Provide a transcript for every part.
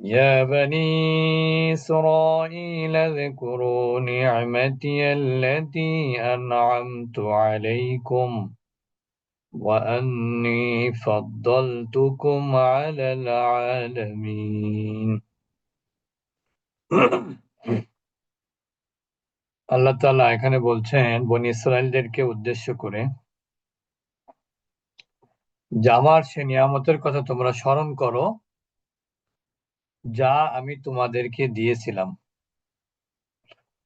يا بني إسرائيل اذكروا نعمتي التي أنعمت عليكم وأني فضلتكم على العالمين আল্লাহ তাআলা এখানে বলছেন বনি ইসরায়েলদেরকে উদ্দেশ্য করে যে আমার সে নিয়ামতের কথা তোমরা স্মরণ করো যা আমি তোমাদেরকে দিয়েছিলাম।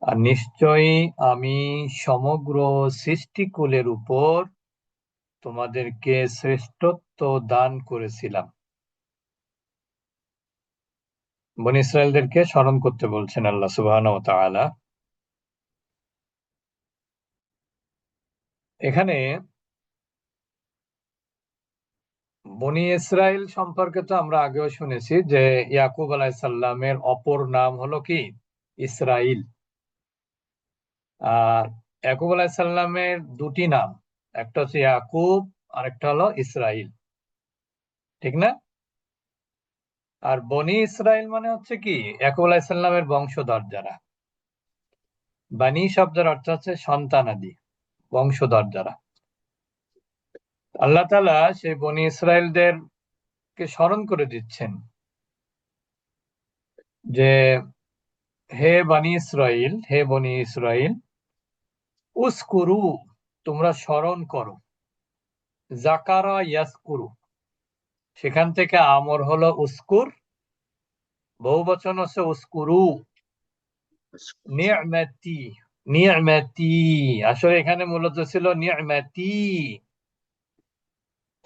আর নিশ্চয়ই আমি সমগ্র সৃষ্টিকুলের উপর তোমাদেরকে শ্রেষ্ঠত্ব দান করেছিলাম। বন ইসরায়েলদেরকে স্মরণ করতে বলছেন আল্লাহ সুবাহ এখানে বনি ইসরায়েল সম্পর্কে তো আমরা আগেও শুনেছি যে ইয়াকুব আলাইসাল্লামের অপর নাম হলো কি? ইসরাইল। আর ইয়াকুব আলাইসাল্লামের দুটি নাম, একটা হচ্ছে ইয়াকুব আর একটা হলো ইসরাইল। ঠিক না? আর বনি ইসরায়েল মানে হচ্ছে কি? ইয়াকুব আলাইসাল্লামের বংশধর যারা। বানি শব্দের অর্থ হচ্ছে সন্তানাদি, বংশধর যারা। আল্লাহ তালা সেই বনি ইসরায়েলদের কে স্মরণ করে দিচ্ছেন যে হে বানি ইসরাইল হে বনি ইসরাইল উস্কুরু তোমরা স্মরণ করো। জাকারা ইয়াসকুরু সেখান থেকে আমর হলো উস্কুর বহু বচন হচ্ছে উস্কুরু। নিয়মাতি নিয়মাতি। আসলে এখানে মূলত ছিল নিয়মাতি।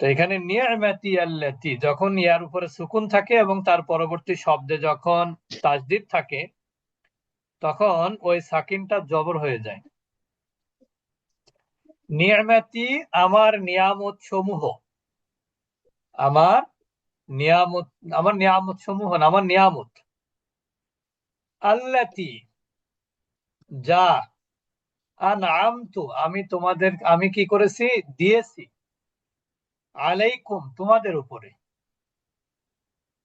তো এখানে নিয়ামাতি আল্লাতি, যখন ইয়ার উপরে সুকুন থাকে এবং তার পরবর্তী শব্দে যখন তাজদিদ থাকে, তখন ওই সাকিনটা জবর হয়ে যায়। নিয়ামাতি আমার নিয়ামত সমূহ আমার নিয়ামত আমার নিয়ামত সমূহ আমার নিয়ামত। আল্লাতি, যা আন আমি তোমাদের, আমি কি করেছি? দিয়েছি। আলাইকুম তোমাদের উপরে।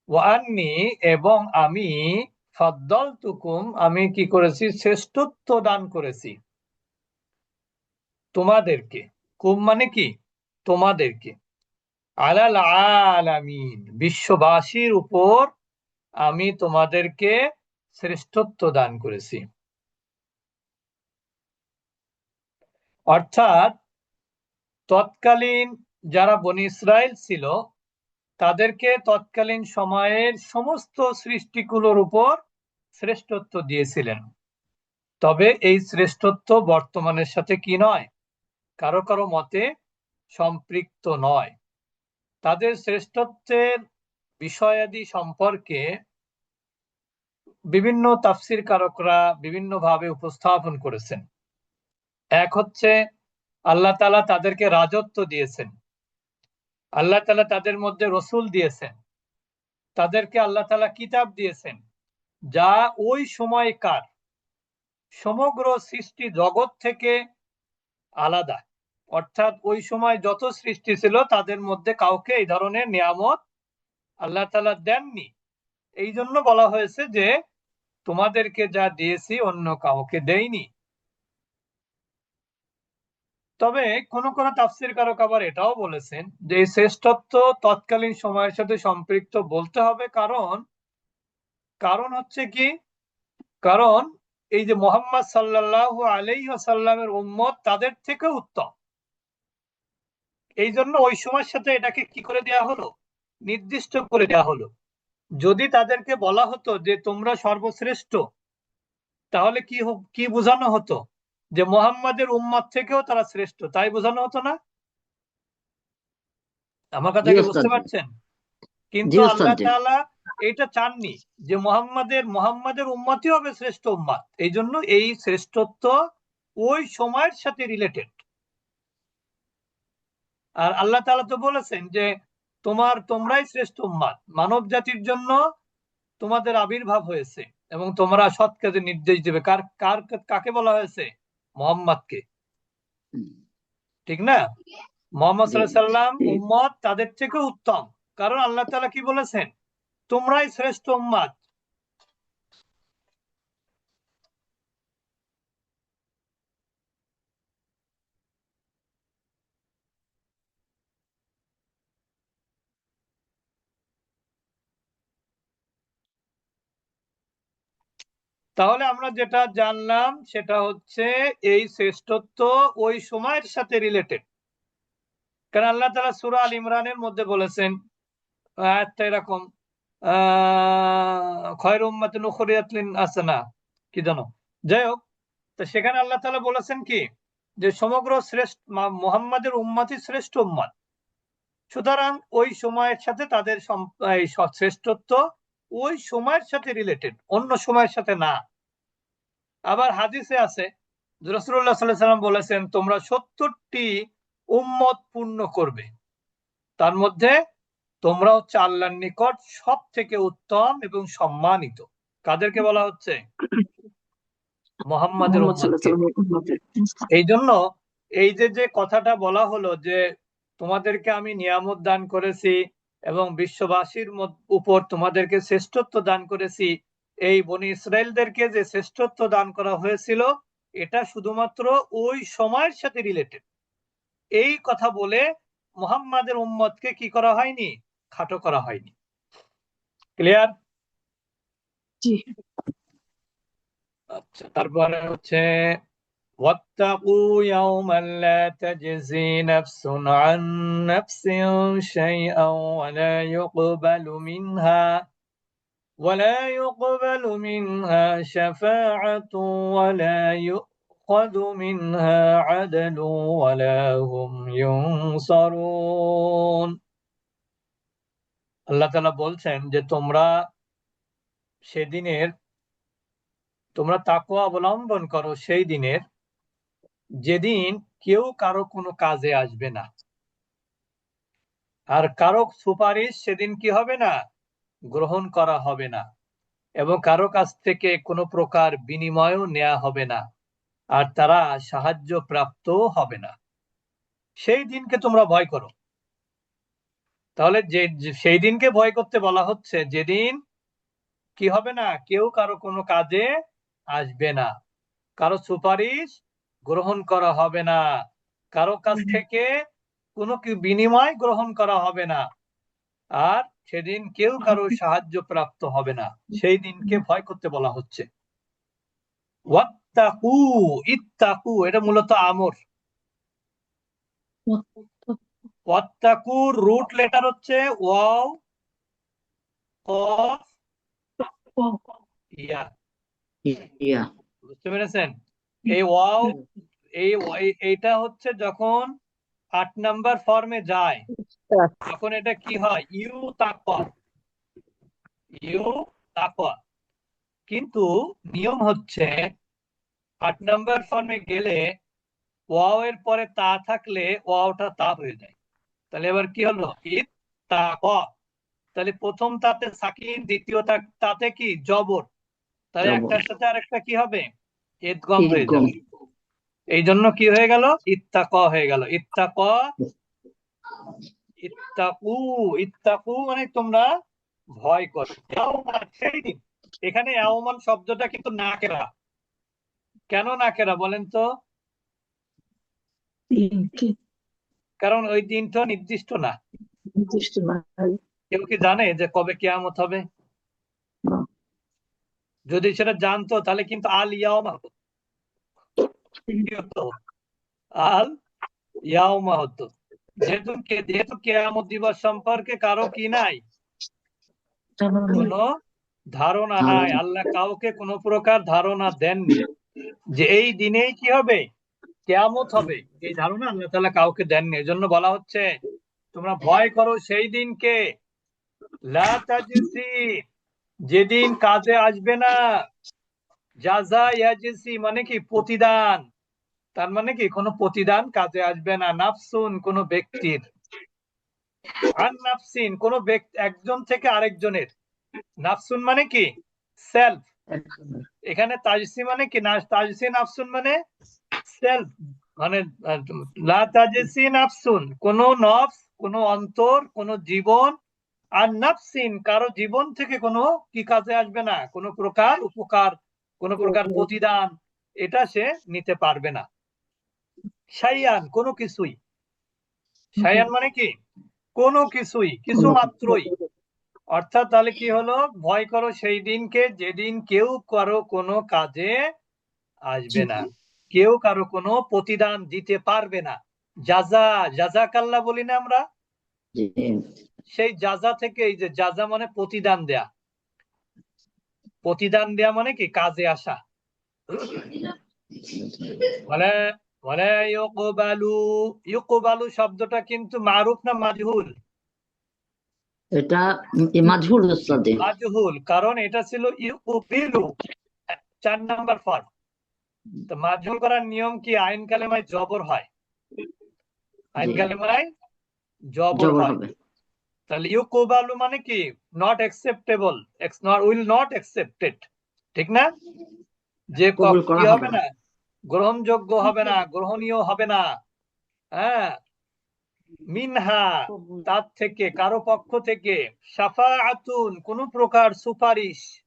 ওয়ান্নি এবং আমি ফদ্দল তুকুম আমি কি করেছি? শ্রেষ্ঠত্ব দান করেছি। তোমাদেরকে। কুম মানে কি? তোমাদেরকে। আলাল আলামিন, বিশ্ববাসীর উপর আমি তোমাদেরকে শ্রেষ্ঠত্ব দান করেছি। অর্থাৎ তৎকালীন যারা বনি ইসরায়েল ছিল, তাদেরকে তৎকালীন সময়ের সমস্ত সৃষ্টিগুলোর উপর শ্রেষ্ঠত্ব দিয়েছিলেন। তবে এই শ্রেষ্ঠত্ব বর্তমানের সাথে কি নয়? কারও কারও মতে সম্পৃক্ত নয়। তাদের শ্রেষ্ঠত্বের বিষয়াদি সম্পর্কে বিভিন্ন তাফসির কারকরা বিভিন্নভাবে উপস্থাপন করেছেন। এক হচ্ছে, আল্লাহ তালা তাদেরকে রাজত্ব দিয়েছেন। আল্লাহ তালা তাদের মধ্যে রসুল দিয়েছেন। তাদেরকে আল্লাহ তালা কিতাব দিয়েছেন। যা ওই সময়কার সমগ্র সৃষ্টি জগৎ থেকে আলাদা। অর্থাৎ ওই সময় যত সৃষ্টি ছিল, তাদের মধ্যে কাউকে এই ধরনের নিয়ামত আল্লাহ তালা দেননি। এই জন্য বলা হয়েছে যে, তোমাদেরকে যা দিয়েছি, অন্য কাউকে দেয়নি তবে কোন কোন তাফসির কারক আবার এটাও বলেছেন যে এই শ্রেষ্ঠত্ব তৎকালীন সময়ের সাথে সম্পৃক্ত বলতে হবে। কারণ কারণ হচ্ছে কি? কারণ এই যে মোহাম্মদ সাল্লাহ আলাই আসাল্লামের উম্মত তাদের থেকে উত্তম। এই জন্য ওই সময়ের সাথে এটাকে কি করে দেয়া হলো? নির্দিষ্ট করে দেয়া হলো। যদি তাদেরকে বলা হতো যে তোমরা সর্বশ্রেষ্ঠ, তাহলে কি কি বোঝানো হতো? যে মোহাম্মদের উম্মত থেকেও তারা শ্রেষ্ঠ তাই বোঝানো হতো না? আমার কথা কি বুঝতে পারছেন? কিন্তু আল্লাহ তাআলা এটা চাননি যে মোহাম্মদের মোহাম্মদের উম্মতই হবে শ্রেষ্ঠ উম্মাদ এই জন্য এই শ্রেষ্ঠত্ব ওই সময়ের সাথে রিলেটেড আর আল্লাহ তাআলা তো বলেছেন যে তোমার তোমরাই শ্রেষ্ঠ উম্মাদ মানব জাতির জন্য তোমাদের আবির্ভাব হয়েছে এবং তোমরা সৎ কাজে নির্দেশ দেবে। কার কার কাকে বলা হয়েছে? মোহাম্মদকে। ঠিক না? মোহাম্মদ সাল্লাম উম্মত তাদের থেকে উত্তম। কারণ আল্লাহ তালা কি বলেছেন? তোমরাই শ্রেষ্ঠ উম্মাদ তাহলে আমরা যেটা জানলাম সেটা হচ্ছে এই শ্রেষ্ঠত্ব ওই সময়ের সাথে রিলেটেড কারণ আল্লাহ তালা সুরা আল ইমরানের মধ্যে বলেছেন, আয়াতটা এরকম খয়ের আছে না কি জানো? যাই হোক, তো সেখানে আল্লাহ তালা বলেছেন কি? যে সমগ্র শ্রেষ্ঠ মোহাম্মদের উম্মাতি শ্রেষ্ঠ উম্মাদ সুতরাং ওই সময়ের সাথে তাদের শ্রেষ্ঠত্ব ওই সময়ের সাথে রিলেটেড অন্য সময়ের সাথে না। আবার হাদিসে আছে রসুল্লাহ সাল্লাম বলেছেন তোমরা সত্তরটি উম্মত পূর্ণ করবে। তার মধ্যে তোমরা হচ্ছে আল্লাহর নিকট সব থেকে উত্তম এবং সম্মানিত। কাদেরকে বলা হচ্ছে? মোহাম্মদের এই জন্য এই যে যে কথাটা বলা হলো যে তোমাদেরকে আমি নিয়ামত দান করেছি এবং বিশ্ববাসীর উপর তোমাদেরকে শ্রেষ্ঠত্ব দান করেছি। এই বনি ইসরায়েলদেরকে যে শ্রেষ্ঠত্ব দান করা হয়েছিল এটা শুধুমাত্র ওই সময়ের সাথে রিলেটেড এই কথা বলে মোহাম্মদের উম্মতকে কি করা হয়নি? খাটো করা হয়নি। ক্লিয়ার আচ্ছা তারপরে হচ্ছে واتقوا يوما لا تجزي نفس عن نفس شيئا ولا يقبل منها ولا يقبل منها شفاعة ولا يؤخذ منها عدل ولا هم ينصرون আল্লাহ তালা বলছেন যে তোমরা সেদিনের তোমরা তাকু অবলম্বন করো সেই দিনের যেদিন কেউ কারও কোনো কাজে আসবে না। আর কারও সুপারিশ সেদিন কি হবে না? গ্রহণ করা হবে না। এবং কারও কাছ থেকে কোনো প্রকার বিনিময়ও নেওয়া হবে না। আর তারা সাহায্য প্রাপ্ত হবে না। সেই দিনকে তোমরা ভয় করো। তাহলে যে, সেই দিনকে ভয় করতে বলা হচ্ছে, যেদিন কি হবে না? কেউ কারও কোনো কাজে আসবে না। কারও সুপারিশ গ্রহণ করা হবে না। কারও কাছ থেকে কোনো কি বিনিময় গ্রহণ করা হবে না। আর সেদিন কেউ কারও সাহায্য প্রাপ্ত হবে না। সেই দিনকে ভয় করতে বলা হচ্ছে। ওয়াত্তাকু ইত্তাকু এটা মূলত আমর। ওয়াত্তাকুর রুট লেটার হচ্ছে ওয়াও ইয়া। ইয়া। বুঝতে পেরেছেন? এই ওয়াও এই এটা হচ্ছে যখন আট নাম্বার ফর্মে যায় তখন এটা কি হয়? ইউ তাকওয়া ইউ তাকওয়া কিন্তু নিয়ম হচ্ছে আট নাম্বার ফর্মে গেলে ওয়াও এর পরে তা থাকলে ওয়াওটা তা হয়ে যায়। তাহলে এবার কি হলো? ইত তাকওয়া তাহলে প্রথম তাতে সাকিন দ্বিতীয় তাতে কি? জবর। তাহলে একটার সাথে আরেকটা কি হবে? ইদগম হয়ে যাবে। এই জন্য কি হয়ে গেল? ইত্তাক হয়ে গেল। ইত্তাক ইত্তাকু ইত্তাকু মানে তোমরা ভয় করো। এখানে ইয়াওমান শব্দটা কিন্তু না নাকেরা। কেন না নাকেরা বলেন তো? কারণ ওই দিনটা নির্দিষ্ট না। নির্দিষ্ট না। কেউ কি জানে যে কবে কেয়ামত হবে? যদি সেটা জানতো তাহলে কিন্তু আল ইয়াওমা হতো আল ইয়াওমা হতো যেহেতু যেহেতু কেয়ামত দিবস সম্পর্কে কারও কি নাই? কোনো ধারণা নাই। আল্লাহ কাউকে কোনো প্রকার ধারণা দেননি যে এই দিনেই কি হবে? কেয়ামত হবে। এই ধারণা আল্লাহ তাআলা কাউকে দেননি। এই জন্য বলা হচ্ছে তোমরা ভয় করো সেই দিনকে। লা তাজসি যেদিন কাজে আসবে না জাজা ইয়াজিসি মানে কি? প্রতিদান। তার মানে কি? কোনো প্রতিদান কাজে আসবে না। নাফসুন কোন ব্যক্তির। আর নাফসিন কোন একজন থেকে আরেকজনের। নাফসুন মানে কি? সেলফ। এখানে তাজসি মানে কি? না তাজসি নাফসুন মানে সেলফ। মানে লা তাজসি নাফসুন। কোন নফস কোন অন্তর কোন জীবন আর নাফসিন কারও জীবন থেকে কোনো কি কাজে আসবে না, কোনো প্রকার উপকার, কোনো প্রকার প্রতিদান, এটা সে নিতে পারবে না। সাইয়ান, কোনো কিছুই। সাইয়ান মানে কি? কোনো কিছুই, কিছু মাত্রই। অর্থাৎ তাহলে কি হলো? ভয় করো সেই দিনকে, যেদিন কেউ কারও কোনো কাজে আসবে না। কেউ কারও কোনো প্রতিদান দিতে পারবে না। জাজা জাজা কাল্লা বলি না আমরা। সেই যাজা থেকে এই যে জাজা মানে প্রতিদান দেয়া। প্রতিদান দেয়া মানে কি? কাজে আসা। বলে বলে ইউকবালু ইউকবালু শব্দটা কিন্তু মারুফ না মাজহুল? এটা উস্তাদে। মাজহুল কারণ এটা ছিল ইউকবিলু চার নাম্বার ফর্ম। তো মাজহুল করার নিয়ম কি? আইন কালেমায় জবর হয়। আইন। কালেমায় জবর হয়। হবে। তাহলে ইউকবালু মানে কি? Not acceptable will not accepted ঠিক না? যে ক- হবে না। গ্রহণযোগ্য হবে না গ্রহণীয় হবে না। হ্যাঁ? মিনহা তার থেকে কারও পক্ষ থেকে সাফাআতুন কোন প্রকার সুপারিশ।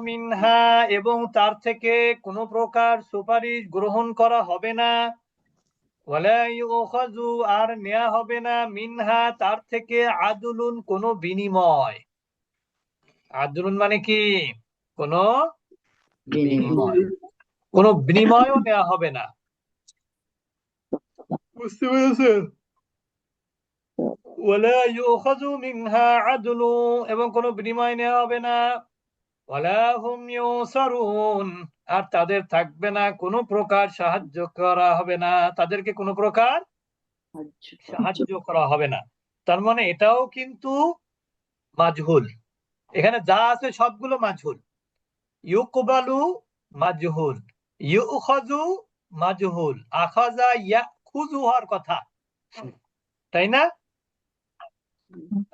মিনহা এবং তার থেকে কোন প্রকার সুপারিশ গ্রহণ করা হবে না। আর নেওয়া হবে না মিনহা তার থেকে আদুলুন কোন বিনিময়। আদুলুন মানে কি? কোন বিনিময়। কোন বিনিময়ও নেওয়া হবে না। বুঝতে পেরেছেন? ওয়ালা ইউখাযু মিনহা আদলু এবং কোন বিনিময় নেওয়া হবে না। আর তাদের থাকবে না কোনো প্রকার সাহায্য করা হবে না। তাদেরকে কোনো প্রকার সাহায্য করা হবে না। তার মানে এটাও কিন্তু মাজহুল। এখানে যা আছে সবগুলো মাজহুল। ইউকবালু মাজহুল ইউখাযু মাজহুল আখাযা ইয়াখুযু হওয়ার কথা। তাই না?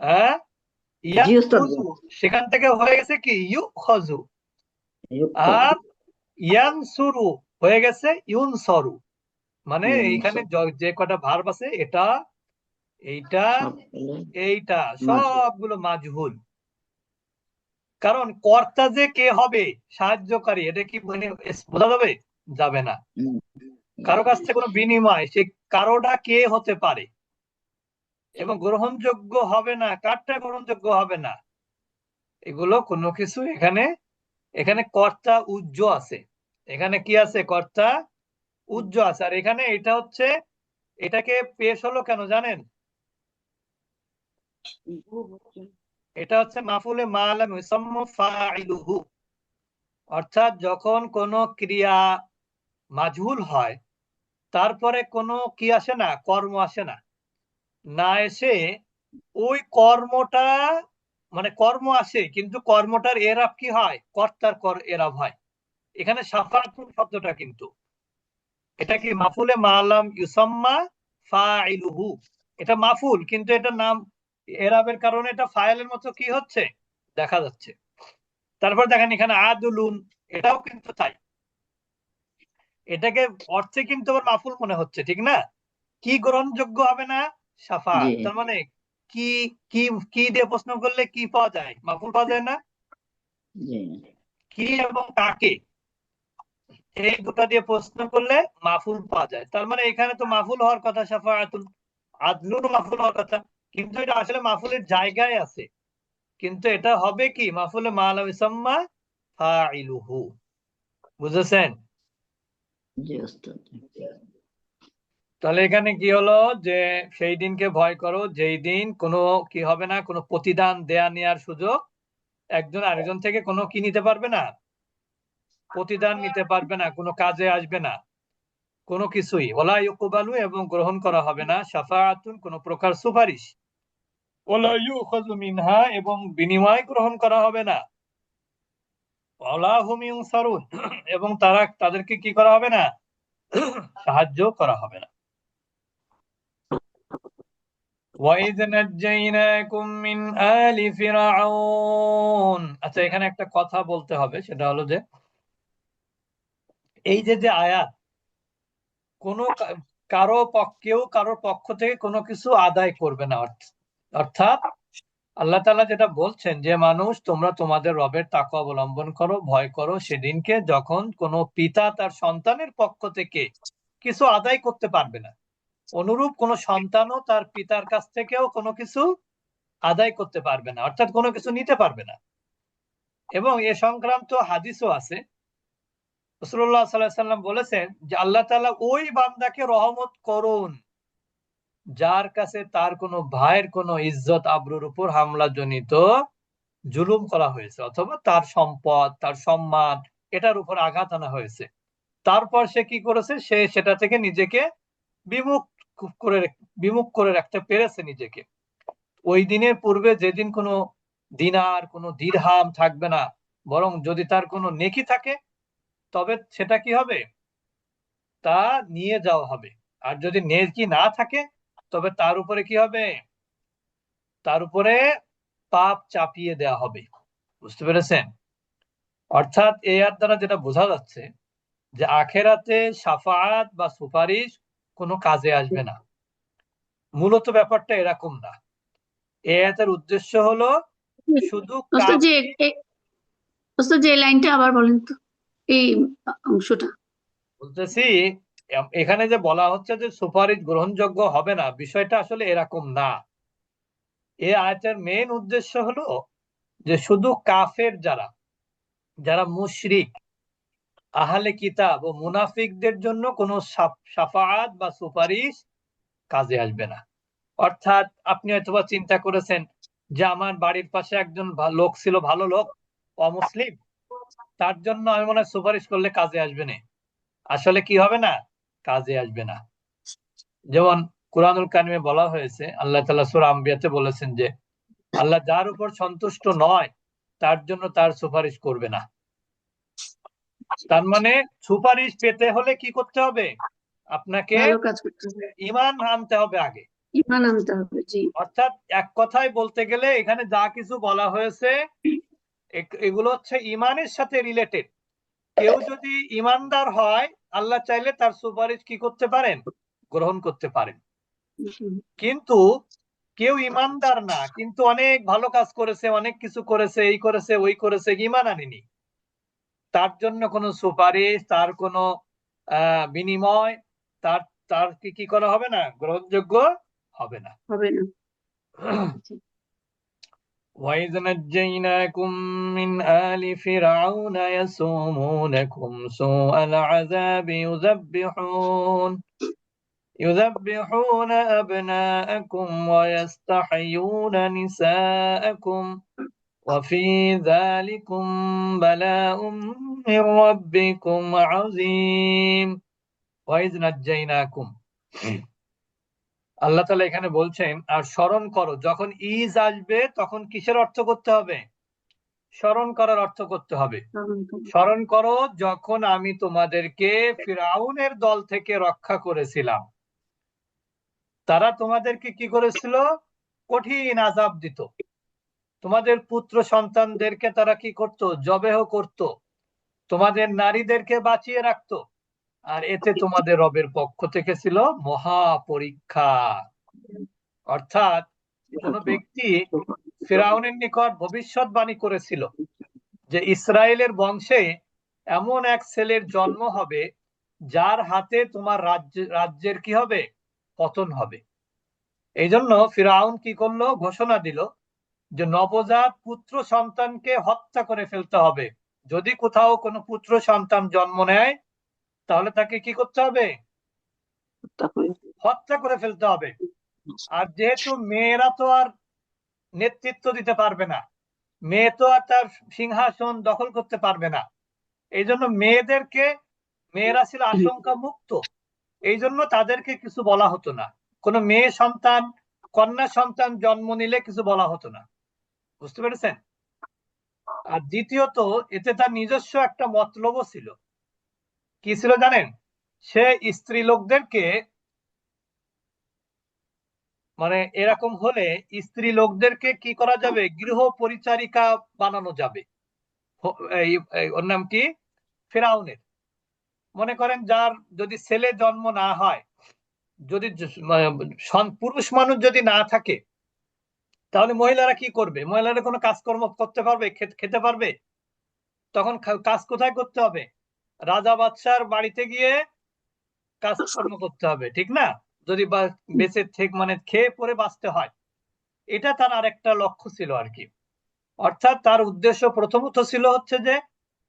হ্যাঁ? সেখান থেকে হয়ে গেছে কি? ইউখাযু আর ইয়ানসুরু হয়ে গেছে ইউনসরু মানে ইউনসরু। এইখানে যে কটা ভার্ব আছে এটা এইটা এইটা সবগুলো মাজহুল। কারণ কর্তা যে কে হবে সাহায্যকারী এটা কি মানে বোঝা যাবে? যাবে না। কারও কাছ থেকে কোনো বিনিময় সে কারোটা কে হতে পারে? এবং গ্রহণযোগ্য হবে না কারটা গ্রহণযোগ্য হবে না এগুলো কোনো কিছু এখানে এখানে কর্তা উজ্জ আছে। এখানে কি আছে? কর্তা উজ্জ আছে। আর এখানে এটা হচ্ছে, এটাকে পেশ হলো কেন জানেন? এটা হচ্ছে মাফুলে অর্থাৎ যখন কোনো ক্রিয়া মাজহুল হয়, তারপরে কোনো কি আসে না? কর্ম আসে না। না এসে ওই কর্মটা মানে কর্ম আসে কিন্তু কর্মটার এরাব কি হয়? কর্তার কর এরাব হয়। এখানে সাফাতুন শব্দটা কিন্তু। এটা কি মাফুলে? মালাম ইউসাম্মা ফাইলুহু এটা মাফুল কিন্তু এটা নাম এরাবের কারণে এটা ফাইলের মতো কি হচ্ছে? দেখা যাচ্ছে। তারপর দেখেন এখানে আদুলুন এটাও কিন্তু তাই। এটাকে অর্থে কিন্তু আবার মাফুল মনে হচ্ছে ঠিক না? কি গ্রহণযোগ্য হবে না? সাফা তার মানে কি কি কি দিয়ে প্রশ্ন করলে কি পাওয়া যায়? মাফুল পাওয়া যায় না? কি এবং কাকে? এই দুটা দিয়ে প্রশ্ন করলে মাফুল পাওয়া যায়। তার মানে এখানে তো মাফুল হওয়ার কথা সাফাআতুন আদলুন মাফুল হওয়ার কথা। কিন্তু এটা আসলে মাফুলের জায়গায় আছে। কিন্তু এটা হবে কি? মাফুলে মালাম ইসাম্মা ফাইলুহু বুঝেছেন? জি তাহলে এখানে কি হলো যে সেই দিনকে ভয় করো, যেই দিন কোনো কি হবে না, কোনো প্রতিদান দেয়া নেয়ার সুযোগ একজন আরেকজন থেকে কোনো কি নিতে পারবে না? প্রতিদান নিতে পারবে না, কোনো কাজে আসবে না। কোনো কিছুই। ওলা ইউকুবালু এবং গ্রহণ করা হবে না। সাফাআতুন কোনো প্রকার সুপারিশ। ওলা ইউখাযু মিনহা এবং বিনিময় গ্রহণ করা হবে না। ওলা হুম ইউনসারুন। এবং তারা, তাদেরকে কি করা হবে না? সাহায্য করা হবে না। ওয়াইদ নাজ্জাইনাকুম মিন আলি ফিরাউন আচ্ছা এখানে একটা কথা বলতে হবে, সেটা হলো যে, এই যে যে আয়াত, কোন কারও পক্ষেও কারও পক্ষ থেকে কোনো কিছু আদায় করবে না অর্থাৎ আল্লাহ তালা যেটা বলছেন যে, মানুষ, তোমরা তোমাদের রবের তাক অবলম্বন করো, ভয় করো, সেদিনকে যখন কোনো পিতা তার সন্তানের পক্ষ থেকে কিছু আদায় করতে পারবে না। অনুরূপ কোনো সন্তানও তার পিতার কাছ থেকেও কোনো কিছু আদায় করতে পারবে না, অর্থাৎ কোনো কিছু নিতে পারবে না। এবং এ সংক্রান্ত হাদিসও আছে। সাল্লাম বলেছেন যে আল্লাহ তাআলা ওই বান্দাকে রহমত করুন, যার কাছে তার কোনো ভাইয়ের কোনো ইজ্জত আবরুর উপর হামলা জনিত জুলুম করা হয়েছে, অথবা তার সম্পদ, তার সম্মান, এটার উপর আঘাত আনা হয়েছে। তারপর সে কি করেছে? সে সেটা থেকে নিজেকে বিমুখ করে বিমুখ করে রাখতে পেরেছে নিজেকে। ওই দিনের পূর্বে যেদিন কোনো দিনার, কোনো দিরহাম থাকবে না, বরং যদি তার কোনো নেকি থাকে, তবে সেটা কি হবে? তা নিয়ে যাওয়া হবে। আর যদি নেকি না থাকে, তবে তার উপরে কি হবে? তার উপরে পাপ চাপিয়ে দেওয়া হবে। বুঝতে পেরেছেন? অর্থাৎ এই আর দ্বারা যেটা বোঝা যাচ্ছে যে আখেরাতে সাফাত বা সুপারিশ কোনো কাজে আসবে না। মূলত ব্যাপারটা এরকম না। আয়াতের উদ্দেশ্য হলো শুধু যে যে লাইনটা আবার বলেন তো এই অংশটা। বলতেছি এখানে যে বলা হচ্ছে যে সুপারিশ গ্রহণযোগ্য হবে না বিষয়টা আসলে এরকম না। এই আয়াতের মেন উদ্দেশ্য হলো যে শুধু কাফের যারা যারা মুশরিক আহলে কিতাব ও মুনাফিকদের জন্য কোনো সাফ- সাফাআত বা সুপারিশ কাজে আসবে না। অর্থাৎ আপনি হয়তোবা চিন্তা করেছেন যে আমার বাড়ির পাশে একজন লোক ছিল, ভালো লোক, অমুসলিম, তার জন্য আমি মনে সুপারিশ করলে কাজে আসবে না। আসলে কি হবে না? কাজে আসবে না। যেমন কুরআনুল কারিমে বলা হয়েছে, আল্লাহ তাআলা সূরা আম্বিয়াতে বলেছেন যে, আল্লাহ যার উপর সন্তুষ্ট নয়, তার জন্য তার সুপারিশ করবে না। তার মানে সুপারিশ পেতে হলে কি করতে হবে? আপনাকে ঈমান আনতে হবে আগে। ইমান আনতে হবে জি। অর্থাৎ এক কথায় বলতে গেলে এখানে যা কিছু বলা হয়েছে এগুলো হচ্ছে ইমানের সাথে রিলেটেড কেউ যদি ইমানদার হয় আল্লাহ চাইলে তার সুপারিশ কি করতে পারেন? গ্রহণ করতে পারেন। কিন্তু কেউ ইমানদার না কিন্তু অনেক ভালো কাজ করেছে অনেক কিছু করেছে এই করেছে ওই করেছে ইমান আনেনি। তার জন্য কোনো সুপারিশ তার কোনো আহ বিনিময় তার তার কি কি করা হবে না গ্রহণযোগ্য হবে না হবে না وإذ نجيناكم من آل فرعون يسومونكم سوء العذاب يذبحون يذبحون أبناءكم ويستحيون نساءكم وفي ذلكم بلاء من ربكم عظيم وإذ نجيناكم আল্লাহ তাআলা এখানে বলছেন আর স্মরণ করো যখন ইজ আসবে তখন কিসের অর্থ করতে হবে স্মরণ করার অর্থ করতে হবে স্মরণ করো। স্মরণ করো যখন আমি তোমাদেরকে ফিরাউনের দল থেকে রক্ষা করেছিলাম তারা তোমাদেরকে কি করেছিল কঠিন আযাব দিত তোমাদের পুত্র সন্তানদেরকে তারা কি করত? জবেহ করত। তোমাদের নারীদেরকে বাঁচিয়ে রাখতো। আর এতে তোমাদের রবের পক্ষ থেকে ছিল মহা পরীক্ষা অর্থাৎ কোন ব্যক্তি ফিরাউনের নিকট ভবিষ্যৎবাণী করেছিল যে ইসরায়েলের বংশে এমন এক ছেলের জন্ম হবে যার হাতে তোমার রাজ্য, রাজ্যের কি হবে? পতন হবে। এই জন্য ফিরাউন কি করল? ঘোষণা দিল যে নবজাত পুত্র সন্তানকে হত্যা করে ফেলতে হবে। যদি কোথাও কোনো পুত্র সন্তান জন্ম নেয় তাহলে তাকে কি করতে হবে? হত্যা করে ফেলতে হবে। আর যেহেতু মেয়েরা তো আর নেতৃত্ব দিতে পারবে না মেয়ে তো আর তার সিংহাসন দখল করতে পারবে না। এই জন্য মেয়েদেরকে মেয়েরা ছিল আশঙ্কা মুক্ত। এই জন্য তাদেরকে কিছু বলা হতো না। কোনো মেয়ে সন্তান কন্যা সন্তান জন্ম নিলে কিছু বলা হতো না। বুঝতে পেরেছেন? আর দ্বিতীয়ত, এতে তার নিজস্ব একটা মতলবও ছিল। কি ছিল জানেন? সে স্ত্রী লোকদেরকে মানে এরকম হলে স্ত্রী লোকদেরকে কি করা যাবে? গৃহ পরিচারিকা বানানো যাবে। ওর নাম কি? ফেরাউনের। মনে করেন যার যদি ছেলে জন্ম না হয়, যদি পুরুষ মানুষ যদি না থাকে তাহলে মহিলারা কি করবে? মহিলারা কোনো কাজকর্ম করতে পারবে? খেতে পারবে? তখন কাজ কোথায় করতে হবে? রাজা বাদশার বাড়িতে গিয়ে কাজকর্ম করতে হবে, ঠিক না? যদি বেঁচে থেকে মানে খেয়ে পরে বাঁচতে হয়। এটা তার আরেকটা লক্ষ্য ছিল আর কি। অর্থাৎ তার উদ্দেশ্য প্রথমত ছিল হচ্ছে যে,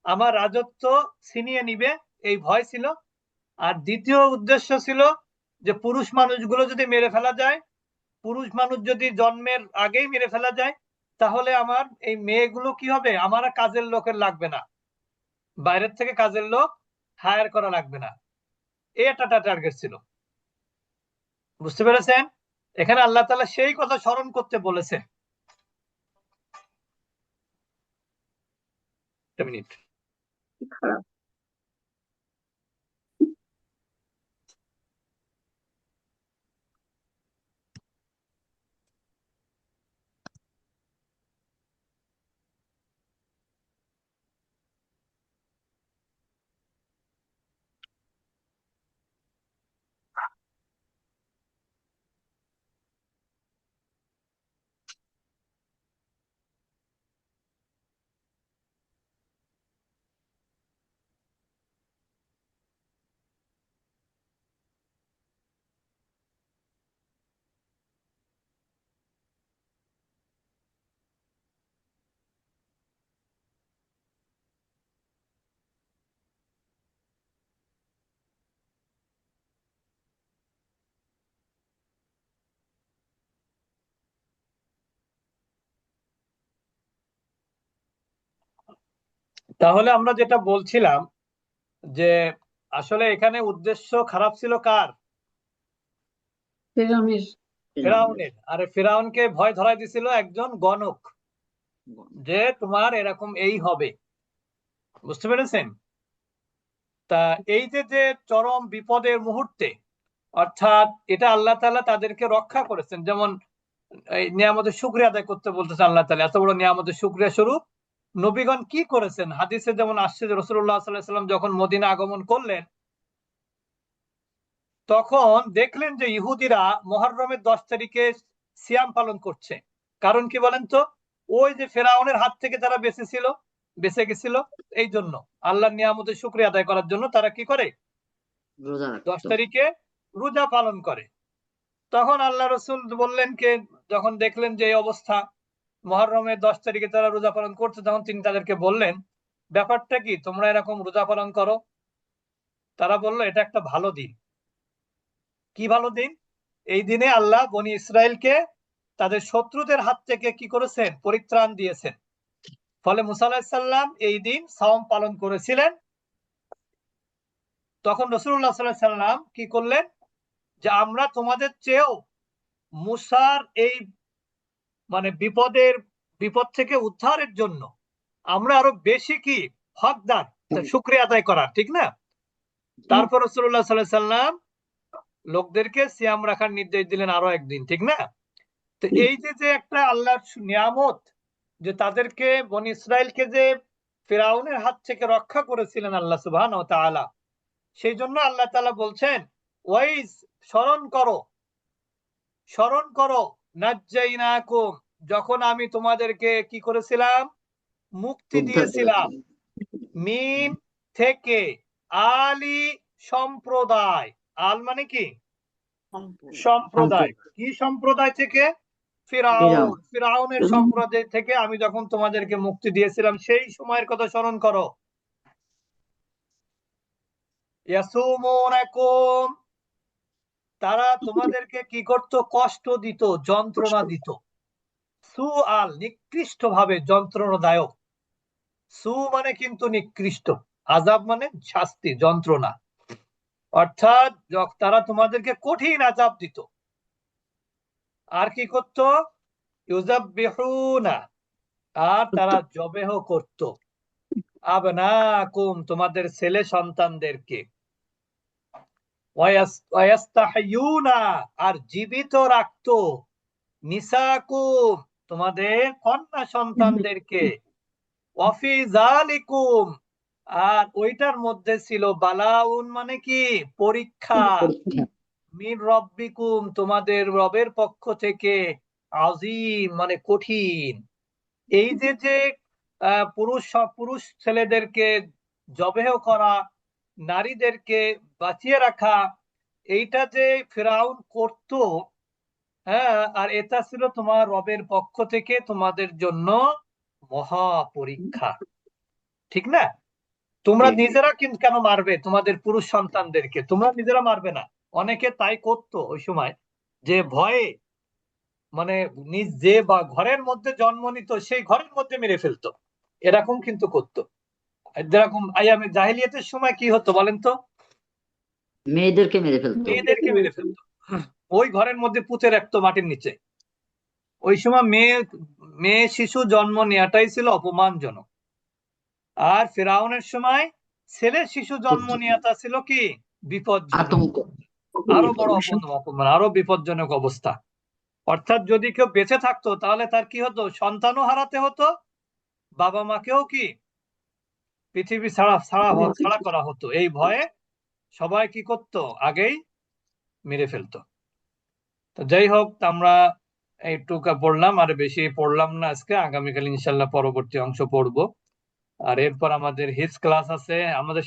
আমার রাজত্ব ছিনিয়ে নিবে, এই ভয় ছিল। আর দ্বিতীয় উদ্দেশ্য ছিল যে, পুরুষ মানুষগুলো যদি মেরে ফেলা যায় পুরুষ মানুষ যদি জন্মের আগেই মেরে ফেলা যায়, তাহলে আমার এই মেয়েগুলো কি হবে? আমার কাজের লোকের লাগবে না। বাইরের থেকে কাজের লোক হায়ার করা লাগবে না। একটা টার্গেট ছিল। বুঝতে পেরেছেন? এখানে আল্লাহ তালা সেই কথা স্মরণ করতে বলেছে মিনিট খারাপ? তাহলে আমরা যেটা বলছিলাম যে আসলে এখানে উদ্দেশ্য খারাপ ছিল কার? ফেরাউনের। আরে ফেরাউনকে ভয় ধরাই দিছিল একজন গণক। যে তোমার এরকম এই হবে। বুঝতে পেরেছেন? তা এই যে যে চরম বিপদের মুহূর্তে অর্থাৎ এটা আল্লাহ তাআলা তাদেরকে রক্ষা করেছেন। যেমন এই নিয়ামতের শুকরিয়া আদায় করতে বলতেছে আল্লাহ তাআলা এত বড় নিয়ামতের শুকরিয়া স্বরূপ নবীগণ কি করেছেন? হাদিসে যেমন আসছে যে রসুল্লাহ সাল্লাম যখন মদিনা আগমন করলেন তখন দেখলেন যে ইহুদিরা মহররমের দশ তারিখে সিয়াম পালন করছে। কারণ কি বলেন তো? ওই যে ফেরাউনের হাত থেকে তারা বেঁচে ছিল বেঁচে গেছিল এই জন্য। আল্লাহর নিয়ামতের শুক্রিয়া আদায় করার জন্য তারা কি করে? দশ তারিখে রোজা পালন করে। তখন আল্লাহ রসুল বললেন কে? যখন দেখলেন যে এই অবস্থা মহররমের দশ তারিখে তারা রোজা পালন করছে, তখন তিনি তাদেরকে বললেন, ব্যাপারটা কি? তোমরা এরকম রোজা পালন করো? তারা বলল, এটা একটা ভালো দিন। কি ভালো দিন? এই দিনে আল্লাহ বনি ইসরায়েলকে তাদের শত্রুদের হাত থেকে কি করেছেন? পরিত্রাণ দিয়েছেন। ফলে মুসা আলাহিসাল্লাম এই দিন সাওম পালন করেছিলেন। তখন রসুল্লাহ সাল্লাহ সাল্লাম কি করলেন? যে আমরা তোমাদের চেয়েও মুসার এই মানে বিপদের বিপদ থেকে উদ্ধারের জন্য আমরা আরও বেশি কি হকদার শুক্রিয়া আদায় করার ঠিক না? তারপর রসুল্লাহ সাল্লাহ সাল্লাম লোকদেরকে সিয়াম রাখার নির্দেশ দিলেন আরও একদিন ঠিক না? তো এই যে যে একটা আল্লাহর নিয়ামত যে তাদেরকে বনি ইসরায়েলকে যে ফেরাউনের হাত থেকে রক্ষা করেছিলেন আল্লাহ সুবহান ও তাআলা সেই জন্য আল্লাহ তাআলা বলছেন ওয়াইজ স্মরণ করো স্মরণ করো নাজ্জাইনাকুম যখন আমি তোমাদেরকে কি করেছিলাম? মুক্তি দিয়েছিলাম। মিন থেকে আলি সম্প্রদায়। আল মানে কি? সম্প্রদায়। কি সম্প্রদায় থেকে? ফিরাউন। ফিরাউন। ফিরাউনের সম্প্রদায় থেকে আমি যখন তোমাদেরকে মুক্তি দিয়েছিলাম সেই সময়ের কথা স্মরণ করো। ইয়াসুমুনাকুম তারা তোমাদেরকে কি করত? কষ্ট দিত, যন্ত্রণা দিত। সু আল নিকৃষ্ট ভাবে যন্ত্রণাদায়ক। সু মানে কিন্তু নিকৃষ্ট। আজাব মানে শাস্তি, যন্ত্রণা। অর্থাৎ তারা তোমাদেরকে কঠিন আজাব দিত। আর কি করত? ইউজাবিহুনা আর তারা জবেহ করত। আবনাকুম, তোমাদের ছেলে সন্তানদেরকে। আর জীবিত রাখতো নিসাকুম তোমাদের কন্যা সন্তানদেরকে। আর ওইটার মধ্যে ছিল বালাউন মানে কি? পরীক্ষা। মিন রব্বিকুম তোমাদের রবের পক্ষ থেকে আজিম মানে কঠিন। এই যে যে পুরুষ পুরুষ ছেলেদেরকে জবেহ করা নারীদেরকে বাঁচিয়ে রাখা এইটা যে ফেরাউন করত হ্যাঁ আর এটা ছিল তোমার রবের পক্ষ থেকে তোমাদের জন্য মহা পরীক্ষা ঠিক না? তোমরা নিজেরা কিন্তু কেন মারবে? তোমাদের পুরুষ সন্তানদেরকে। তোমরা নিজেরা মারবে না। অনেকে তাই করতো ওই সময় যে ভয়ে মানে নিজ যে বা ঘরের মধ্যে জন্ম নিত সেই ঘরের মধ্যে মেরে ফেলতো। এরকম কিন্তু করতো। যেরকম আইয়ামে জাহিলিয়াতের সময় কি হতো বলেন তো? মেয়েদেরকে মেরে ফেলতো। মেয়েদেরকে মেরে ফেলতো। ওই ঘরের মধ্যে পুঁতে রাখতো মাটির নিচে। ওই সময় মেয়ে মেয়ে শিশু জন্ম নেওয়াটাই ছিল অপমানজনক। আর ফেরাউনের সময় ছেলে শিশু জন্ম নেওয়াটা ছিল কি? বিপজ্জনক। আতঙ্ক। আরও বড় অপমান আরও বিপজ্জনক অবস্থা। অর্থাৎ যদি কেউ বেঁচে থাকতো তাহলে তার কি হতো? সন্তানও হারাতে হতো বাবা মাকেও কি? পৃথিবী ছাড়া ছাড়া ছাড়া করা হতো। এই ভয়ে সবাই কি করত? আগেই মেরে ফেলতো। তো যাই হোক, আমরা এইটুকু পড়লাম, আর বেশি পড়লাম না আজকে। আগামীকাল ইনশাল্লাহ পরবর্তী অংশ পড়ব। আর এরপর আমাদের হিস ক্লাস আছে। আমাদের